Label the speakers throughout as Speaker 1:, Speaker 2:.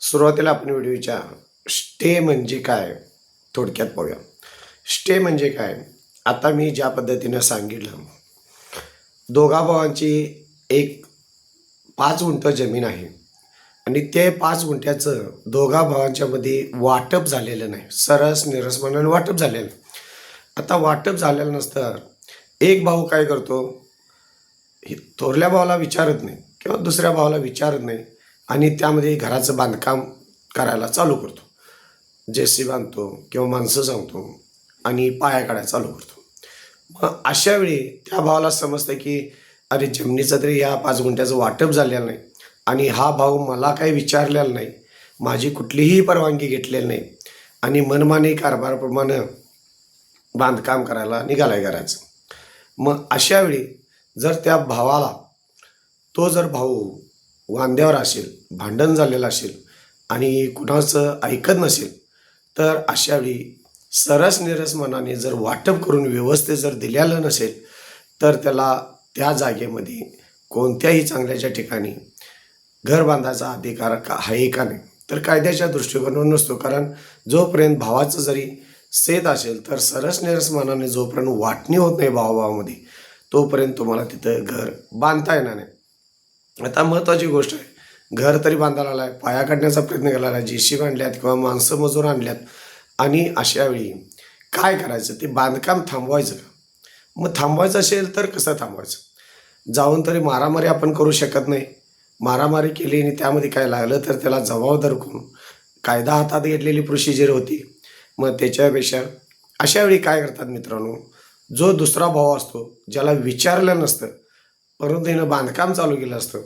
Speaker 1: सुरुवातीला आपण व्हिडिओच्या स्टे म्हणजे काय थोडक्यात पाहूया स्टे म्हणजे काय? आता मी ज्या पद्धतीनं सांगितलं दोघा भावांची एक पाच गुंठ जमीन आहे आणि ते पाच गुंठ्याचं दोघा भावांच्यामध्ये वाटप झालेलं नाही. सरस निरसमानाने वाटप झालेलं. आता वाटप झालेलं नसतं. एक भाऊ काय करतो? हे थोरल्या भावाला विचारत नाही किंवा दुसऱ्या भावाला विचारत नाही. आणि त्यामध्ये घराचं बांधकाम करायला चालू करतो. जे सी बांधतो किंवा माणसं सांगतो आणि पाया काढायला चालू करतो. मग अशा वेळी त्या भावाला समजतं की अरे जमिनीचं तरी या पाच गुंठ्याचं वाटप झालेलं नाही आणि हा भाऊ मला काही विचारलेला नाही. माझी कुठलीही परवानगी घेतलेली नाही. आणि मनमानी कारभाराप्रमाणे बांधकाम करायला निघालाय घराचं. मग अशावेळी जर त्या भावाला तो जर भाऊ वांद्यावर असेल भांडण झालेलं असेल आणि कुणाचं ऐकत नसेल तर अशावेळी सरस निरस मनाने जर वाटप करून व्यवस्थित जर दिलेलं नसेल तर त्याला त्या जागेमध्ये कोणत्याही चांगल्याच्या ठिकाणी घर बांधायचा अधिकार का आहे का नाही तर कायद्याच्या दृष्टिकोनातून नसतो. कारण जोपर्यंत भावाचं जरी सेत असेल तर सरस निरस मनाने जोपर्यंत वाटणी होत नाही भावाभावामध्ये तोपर्यंत तुम्हाला तिथं घर बांधता येणार नाही. आता महत्त्वाची गोष्ट आहे. घर तरी बांधायला आलाय पाया काढण्याचा प्रयत्न केला आहे जेशी आणल्यात किंवा माणसं मजूर आणल्यात. आणि अशावेळी काय करायचं? ते बांधकाम थांबवायचं का? मग थांबवायचं असेल तर कसं थांबवायचं? जाऊन तरी मारामारी आपण करू शकत नाही. मारामारी केली आणि त्यामध्ये काय लागलं तर त्याला जबाबदार करून कायदा हातात घेतलेली प्रोसिजर होती. मग त्याच्यापेक्षा अशावेळी काय करतात मित्रांनो? जो दुसरा भाऊ असतो ज्याला विचारलं नसतं परंतु हिनं बांधकाम चालू केलं असतं.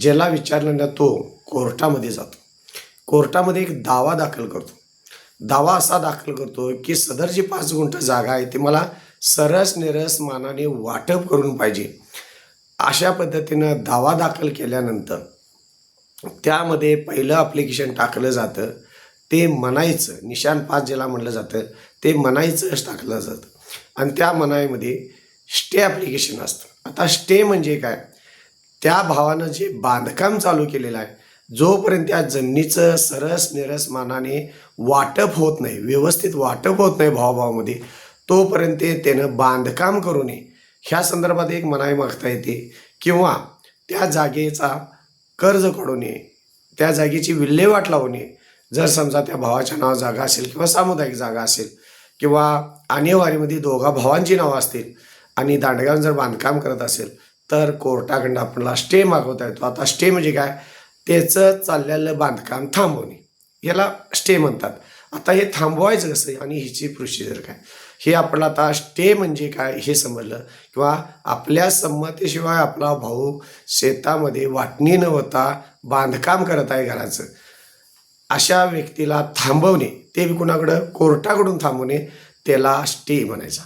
Speaker 1: ज्याला विचारलं ना तो कोर्टामध्ये जातो. कोर्टामध्ये एक दावा दाखल करतो. दावा असा दाखल करतो की सदर जी पाच गुंठ जागा आहे ती मला सरस निरस मानाने वाटप करून पाहिजे. अशा पद्धतीनं दावा दाखल केल्यानंतर त्यामध्ये पहिलं ॲप्लिकेशन टाकलं जातं. ते मनाईचं निशान पाच ज्याला म्हटलं जातं ते मनाईचंच टाकलं जातं. आणि त्या मनाईमध्ये स्टे ॲप्लिकेशन असतं. आता स्टे म्हणजे काय? त्या भावानं जे बांधकाम चालू केलेलं आहे जोपर्यंत त्या जमिनीचं सरस निरस मानाने वाटप होत नाही व्यवस्थित वाटप होत नाही भावाभावामध्ये तोपर्यंत त्यानं बांधकाम करू नये. ह्या संदर्भात एक मनाई मागता येते किंवा त्या जागेचा कर्ज काढू नये त्या जागेची विल्हेवाट लावू नये. जर समजा त्या भावाच्या नाव जागा असेल किंवा सामुदायिक जागा असेल किंवा आणेवारीमध्ये दोघा भावांची नावं असतील आणि दांडगाव जर बांधकाम करत असेल तर कोर्टाकडनं आपल्याला स्टे मागवता येतो. आता स्टे म्हणजे काय? त्याचं चाललेलं बांधकाम थांबवणे. याला स्टे म्हणतात. आता हे थांबवायचं कसं? आणि हिची प्रोसिजर काय? हे आपल्याला आता स्टे म्हणजे काय हे समजलं? किंवा आपल्या संमतीशिवाय आपला भाऊ शेतामध्ये वाटणी न होता बांधकाम करत आहे घराचं. अशा व्यक्तीला थांबवणे ते कुणाकडं? कोर्टाकडून थांबवणे त्याला स्टे म्हणायचा.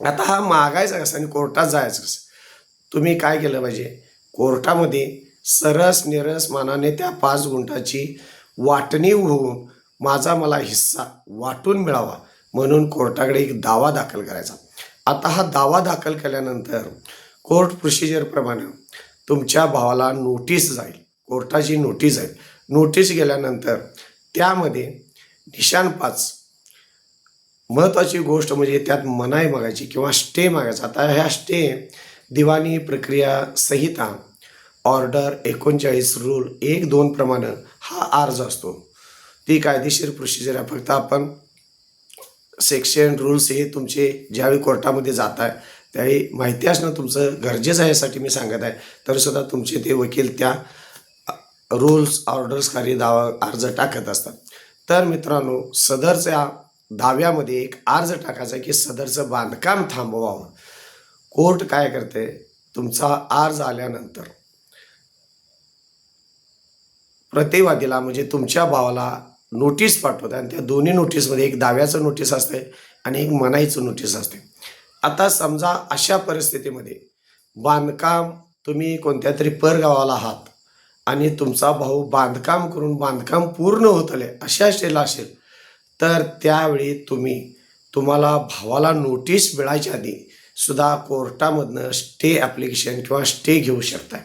Speaker 1: आता हा मागायचा कसा आणि कोर्टात जायचं कसं? तुम्ही काय केलं पाहिजे? कोर्टामध्ये सरस निरस मानाने त्या पाच गुंठाची वाटणी होऊन माझा मला हिस्सा वाटून मिळावा म्हणून कोर्टाकडे एक दावा दाखल करायचा. आता हा दावा दाखल केल्यानंतर कोर्ट प्रोसिजरप्रमाणे तुमच्या भावाला नोटीस जाईल. कोर्टाची नोटीस जाईल. नोटीस गेल्यानंतर त्यामध्ये निशान पाच महत्त्वाची गोष्ट म्हणजे त्यात मनाई मागायची किंवा स्टे मागायचा. आता ह्या स्टे दिवाणी प्रक्रिया संहिता ऑर्डर एकोणचाळीस रूल एक दोन प्रमाणे हा अर्ज असतो. ती कायदेशीर प्रोसिजर आहे. फक्त आपण सेक्शन रूल्स हे तुमचे ज्यावेळी कोर्टामध्ये जात आहे त्यावेळी माहिती असणं तुमचं गरजेचं आहे यासाठी मी सांगत आहे. तरीसुद्धा तुमचे ते वकील त्या रूल्स ऑर्डर्सकारी दावा अर्ज टाकत असतात. तर मित्रांनो सदरच्या दाव्यामध्ये एक अर्ज टाकायचा की सदरचं बांधकाम थांबवावं. कोर्ट काय करते? तुमचा अर्ज आल्यानंतर. प्रतिवादीला म्हणजे तुमच्या भावाला नोटीस पाठवते आणि त्या दोन्ही नोटीसमध्ये एक दाव्याचं नोटीस असते आणि एक मनाईचं नोटीस असते. आता समजा अशा परिस्थितीमध्ये बांधकाम तुम्ही कोणत्या तरी परगावाला आहात आणि तुमचा भाऊ बांधकाम करून बांधकाम पूर्ण होत आले अशा स्टेला असेल तर त्यावेळी तुम्ही तुम्हाला भावाला नोटीस मिळायच्या आधी सुद्धा कोर्टामधनं स्टे ॲप्लिकेशन किंवा स्टे घेऊ शकता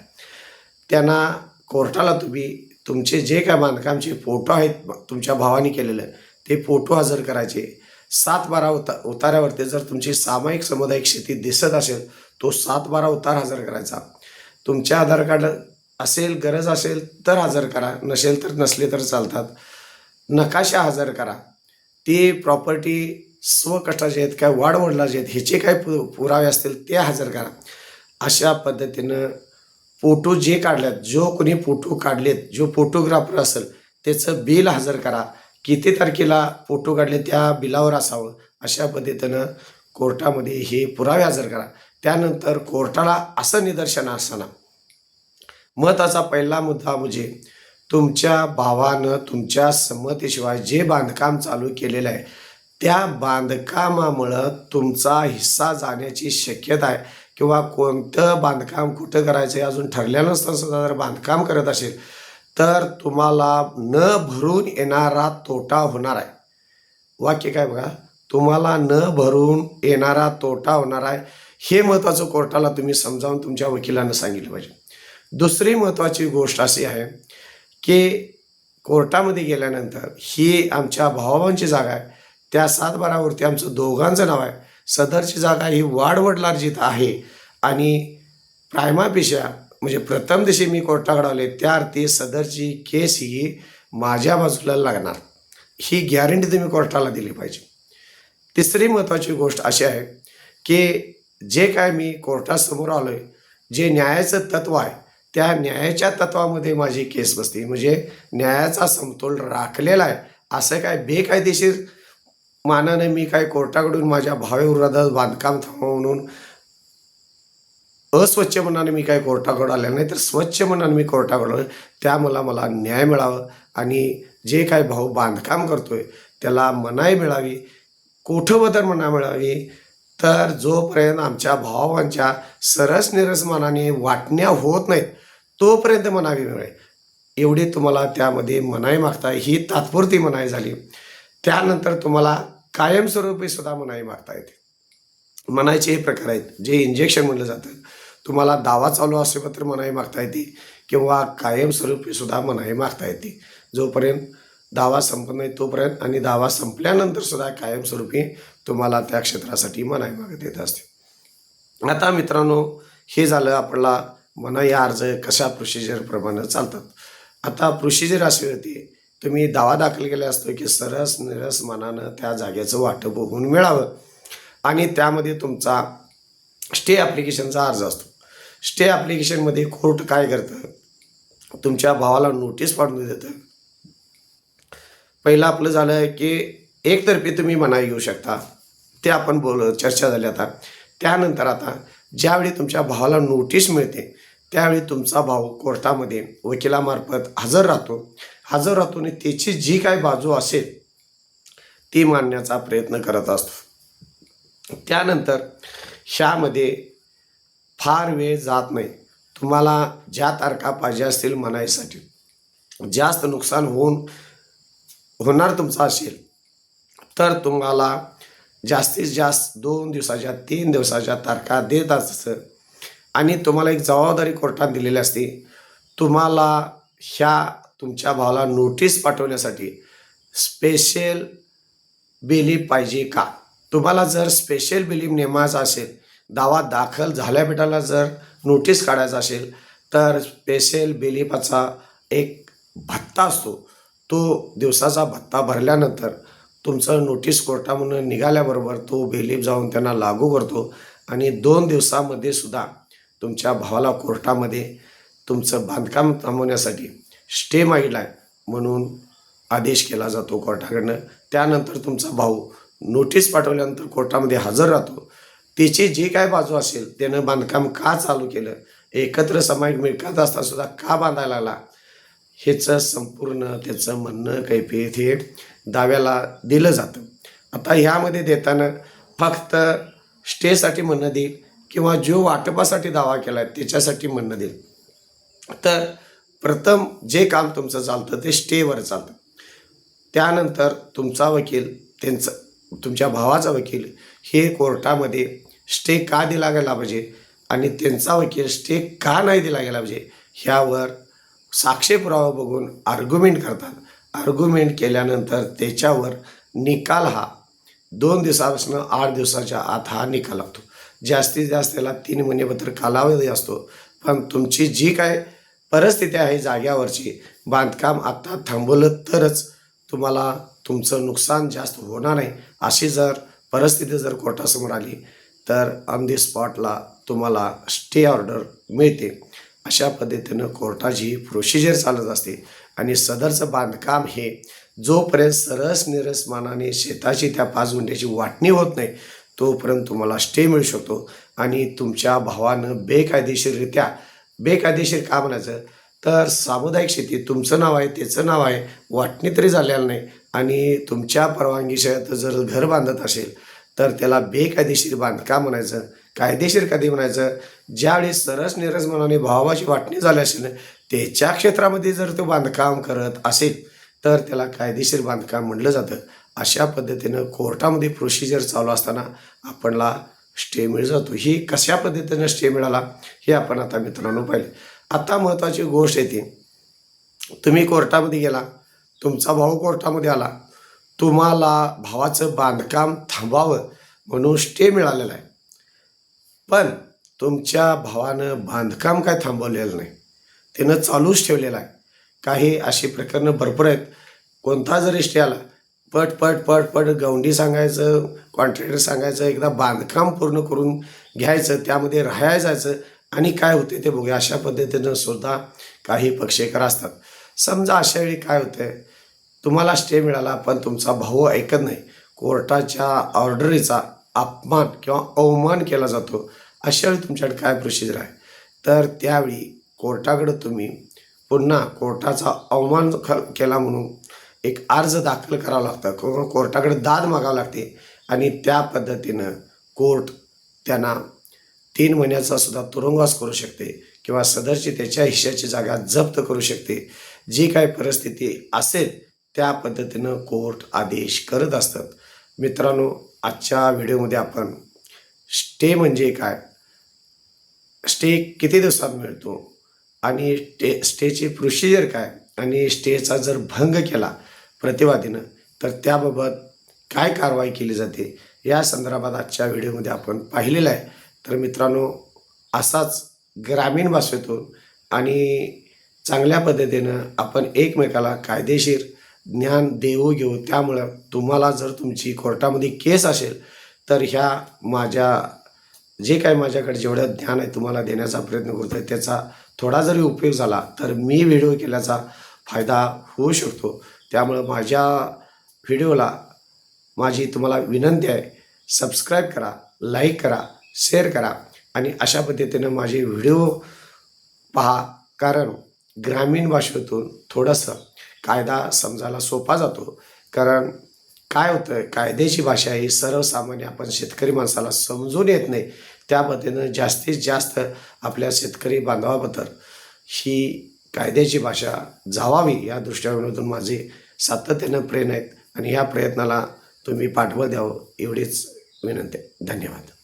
Speaker 1: त्यांना कोर्टाला तुम्ही तुमचे जे काय बांधकामचे फोटो आहेत तुमच्या भावाने केलेलं ते फोटो हजर करायचे. सात बारा उता उतार्यावरती जर तुमची सामायिक सामुदायिक शेती दिसत असेल तो सात बारा उतार हजर करायचा. तुमच्या आधार कार्ड असेल गरज असेल तर हजर करा नसेल तर नसले तर चालतात. नकाशा हजर करा. ती प्रॉपर्टी स्वकष्टाचे आहेत काय वाढवडलाचे आहेत ह्याचे काय पु पुरावे असतील ते हजर करा. अशा पद्धतीनं फोटो जे काढल्यात जो कोणी फोटो काढलेत जो फोटोग्राफर असेल त्याचं बिल हजर करा. किती तारखेला फोटो काढले त्या बिलावर असावं अशा पद्धतीनं कोर्टामध्ये हे पुरावे हजर करा. त्यानंतर कोर्टाला असं निदर्शन असताना महत्त्वाचा पहिला मुद्दा म्हणजे तुमच्या भावानं तुमच्या संमतीशिवाय जे बांधकाम चालू केलेलं आहे त्या बांधकामामुळं तुमचा हिस्सा जाण्याची शक्यता आहे. किंवा कोणतं बांधकाम कुठं करायचं आहे अजून ठरलेलं नसतं. सुद्धा जर बांधकाम करत असेल तर तुम्हाला न भरून येणारा तोटा होणार आहे. वाक्य काय बघा? तुम्हाला न भरून येणारा तोटा होणार आहे. हे महत्त्वाचं कोर्टाला तुम्ही समजावून तुमच्या वकिलानं सांगितलं पाहिजे. दुसरी महत्त्वाची गोष्ट अशी आहे की कोर्टामध्ये गेल्यानंतर ही आमच्या भावाभावांची जागा आहे. त्या सातबारावरती आमचं दोघांचं नाव आहे. सदरची जागा ही वाढवडलार्जित आहे. आणि प्रायमापेक्षा म्हणजे प्रथम दिवशी मी कोर्टाकडे आले त्या अर्थी सदरची केस ही माझ्या बाजूला लागणार. ही गॅरंटी तुम्ही कोर्टाला दिली पाहिजे. तिसरी महत्त्वाची गोष्ट अशी आहे की जे काय मी कोर्टासमोर आलो आहे जे न्यायाचं तत्व आहे त्या न्यायाच्या तत्वामध्ये माझी केस बसते. म्हणजे न्यायाचा समतोल राखलेला आहे. असं काय बेकायदेशीर मानाने मी काय कोर्टाकडून माझ्या भावेविरोधात बांधकाम थांबवा म्हणून अस्वच्छ मनाने मी काय कोर्टाकडे आले नाही तर स्वच्छ मनाने मी कोर्टाकडे त्या मला मला न्याय मिळावं आणि जे काय भाऊ बांधकाम करतोय त्याला मनाई मिळावी कोठबदर मना मिळावी तर जोपर्यंत आमच्या भावांच्या सरस निरस मनाने वाटण्या होत नाहीत तोपर्यंत मनावी मिळेल एवढी तुम्हाला त्यामध्ये मनाई मागता ही तात्पुरती मनाई झाली. त्यानंतर तुम्हाला कायमस्वरूपी सुद्धा मनाई मागता येते. मनाईचे हे प्रकार आहेत जे इंजेक्शन म्हणलं जातं. तुम्हाला दावा चालू असेपर्यंत मनाई मागता येते किंवा कायमस्वरूपी सुद्धा मनाई मागता येते. जोपर्यंत दावा संपत नाही तोपर्यंत आणि दावा संपल्यानंतर सुद्धा कायमस्वरूपी तुम्हाला त्या क्षेत्रासाठी मनाई मागत येत असते. आता मित्रांनो हे झालं म्हणा या अर्ज कशा प्रोसिजरप्रमाणे चालतात? आता प्रोसिजर अशी होती तुम्ही दावा दाखल केला असतो की सरस निरस मनानं त्या जागेचं वाटप होऊन मिळावं. आणि त्यामध्ये तुमचा स्टे ॲप्लिकेशनचा अर्ज असतो. स्टे ॲप्लिकेशनमध्ये कोर्ट काय करतं? तुमच्या भावाला नोटीस पाठवून देतं. पहिलं आपलं झालं की एकतर्फी तुम्ही मनाई घेऊ शकता. ते आपण बोल चर्चा झाली आता. त्यानंतर आता ज्यावेळी तुमच्या भावाला नोटीस मिळते त्यावेळी तुमचा भाऊ कोर्टामध्ये वकिलामार्फत हजर राहतो. हजर राहतो आणि त्याची जी काय बाजू असेल ती मांडण्याचा प्रयत्न करत असतो. त्यानंतर ह्यामध्ये फार वेळ जात नाही. तुम्हाला ज्या तारखा पाहिजे असतील म्हणायसाठी. जास्त नुकसान होऊन होणार तुमचं असेल तर तुम्हाला जास्तीत जास्त दोन दिवसाच्या तीन दिवसाच्या तारखा देत असतं आणि तुम्हाला एक जबाबदारी कोर्टात दिलेली असते. तुम्हाला ह्या तुमच्या भावाला नोटीस पाठवण्यासाठी स्पेशल बिलीप पाहिजे का? तुम्हाला जर स्पेशल बिलीप नेमायचा असेल दावा दाखल झाल्या भेटायला जर नोटीस काढायचा असेल तर स्पेशल बिलीपाचा एक भत्ता असतो. तो दिवसाचा भत्ता भरल्यानंतर तुमचं नोटीस कोर्टामधून निघाल्याबरोबर तो बिलीप जाऊन त्यांना लागू करतो. आणि दोन दिवसामध्ये सुद्धा तुमच्या भावाला कोर्टामध्ये तुमचं बांधकाम थांबवण्यासाठी स्टे मागितला म्हणून आदेश केला जातो कोर्टाकडनं. त्यानंतर तुमचा भाऊ नोटीस पाठवल्यानंतर कोर्टामध्ये हजर राहतो. त्याची जी काय बाजू असेल त्यानं बांधकाम का चालू केलं एकत्र सामायिक मिळकत असतासुद्धा का बांधायला लागला ह्याचं संपूर्ण त्याचं म्हणणं कैफियत हे दाव्याला दिलं जातं. आता ह्यामध्ये देताना फक्त स्टेसाठी म्हणणं देईल किंवा जो वाटपासाठी दावा केला आहे त्याच्यासाठी म्हणणं देईल तर प्रथम जे काम तुमचं चालतं ते स्टेवर चालतं. त्यानंतर तुमचा वकील त्यांचं तुमच्या भावाचा वकील हे कोर्टामध्ये स्टे का दिला गेला पाहिजे? आणि त्यांचा वकील स्टे का नाही दिला गेला पाहिजे? ह्यावर साक्षीपुरावा बघून आर्ग्युमेंट करतात. आर्ग्युमेंट केल्यानंतर त्याच्यावर निकाल हा दोन दिवसापासून आठ दिवसाच्या आत हा निकाल लागतो. जास्तीत जास्त त्याला तीन महिनेपत्र कालावधी असतो. पण तुमची जी काय परिस्थिती आहे जाग्यावरची बांधकाम आत्ता थांबवलं तरच तुम्हाला तुमचं नुकसान जास्त होणार नाही. अशी जर परिस्थिती जर कोर्टासमोर आली तर ऑन दी स्पॉटला तुम्हाला स्टे ऑर्डर मिळते. अशा पद्धतीनं कोर्टाची प्रोसिजर चालत असते. आणि सदरचं बांधकाम हे जोपर्यंत सरस निरसमानाने शेताची त्या पाच गुंठ्याची वाटणी होत नाही तोपर्यंत तुम्हाला स्टे मिळू शकतो. आणि तुमच्या भावानं बेकायदेशीररित्या बेकायदेशीर का म्हणायचं? तर सामुदायिक शेती तुमचं नाव आहे त्याचं नाव आहे वाटणी तरी झालेलं नाही. आणि तुमच्या परवानगीशिवाय जर घर बांधत असेल तर त्याला बेकायदेशीर बांधकाम म्हणायचं? कायदेशीर कधी म्हणायचं? ज्यावेळी सरस निरस मनाने भावाची वाटणी झाली असेल त्याच्या क्षेत्रामध्ये जर तो बांधकाम करत असेल तर त्याला कायदेशीर बांधकाम म्हटलं जातं. अशा पद्धतीनं कोर्टामध्ये प्रोसिजर चालू असताना आपणला स्टे मिळत. जातो ही कशा पद्धतीनं स्टे मिळाला हे आपण आता मित्रांनो पाहिलं. आता महत्त्वाची गोष्ट येते तुम्ही कोर्टामध्ये गेला तुमचा भाऊ कोर्टामध्ये आला तुम्हाला भावाचं बांधकाम थांबावं म्हणून स्टे मिळालेला आहे. पण तुमच्या भावानं बांधकाम काय थांबवलेलं नाही. त्यानं चालूच ठेवलेलं आहे. काही अशी प्रकरणं भरपूर आहेत. कोणता जरी स्टे आला पट पट पट पट गवंडी सांगायचं कॉन्ट्रॅक्टर सांगायचं एकदा बांधकाम पूर्ण करून घ्यायचं त्यामध्ये राहायला जायचं आणि काय होते ते बघूया. अशा पद्धतीनं सुद्धा काही पक्षेकर असतात. समजा अशा वेळी काय होतं तुम्हाला स्टे मिळाला पण तुमचा भाऊ ऐकत नाही. कोर्टाच्या ऑर्डरीचा अपमान किंवा अवमान केला जातो. अशा वेळी तुमच्याकडे काय प्रोसिजर आहे? तर त्यावेळी कोर्टाकडं तुम्ही पुन्हा कोर्टाचा अवमान ख केला म्हणून एक अर्ज दाखल करावा लागतं. किंवा कोर्टाकडे दाद मागावं लागते. आणि त्या पद्धतीनं कोर्ट त्यांना तीन महिन्याचा सुद्धा तुरुंगवास करू शकते किंवा सदरची त्याच्या हिश्श्याची जागा जप्त करू शकते. जी काय परिस्थिती असेल त्या पद्धतीनं कोर्ट आदेश करत असतात. मित्रांनो आजच्या व्हिडिओमध्ये आपण स्टे म्हणजे काय? स्टे किती दिवसात मिळतो? आणि स्टे स्टेची प्रोसिजर काय? आणि स्टेचा जर भंग केला प्रतिवादीनं तर त्याबाबत काय कारवाई केली जाते या संदर्भात आजच्या व्हिडिओमध्ये आपण पाहिलेलं आहे. तर मित्रांनो असाच ग्रामीण भाषेतून आणि चांगल्या पद्धतीनं आपण एकमेकाला कायदेशीर ज्ञान देऊ घेऊ त्यामुळं तुम्हाला जर तुमची कोर्टामध्ये केस असेल तर ह्या माझ्या जे काय माझ्याकडे जेवढं ज्ञान आहे तुम्हाला देण्याचा प्रयत्न करतो आहे त्याचा थोडा जरी उपयोग झाला तर मी व्हिडिओ केल्याचा फायदा होऊ शकतो. त्यामुळं माझ्या व्हिडिओला माझी तुम्हाला विनंती आहे सबस्क्राईब करा लाईक करा शेअर करा आणि अशा पद्धतीनं माझे व्हिडिओ पहा. कारण ग्रामीण भाषेतून थोडंसं कायदा समजायला सोपा जातो. कारण काय होतं कायद्याची भाषा ही सर्वसामान्य आपण शेतकरी माणसाला समजून येत नाही. त्या पद्धतीनं जास्तीत जास्त आपल्या शेतकरी बांधवाबद्दल ही कायद्याची भाषा जावावी या दृष्टिकोनातून माझे सातत्यानं प्रयत्न आहेत आणि ह्या प्रयत्नाला तुम्ही पाठबळ द्यावं एवढीच विनंती. आहे धन्यवाद.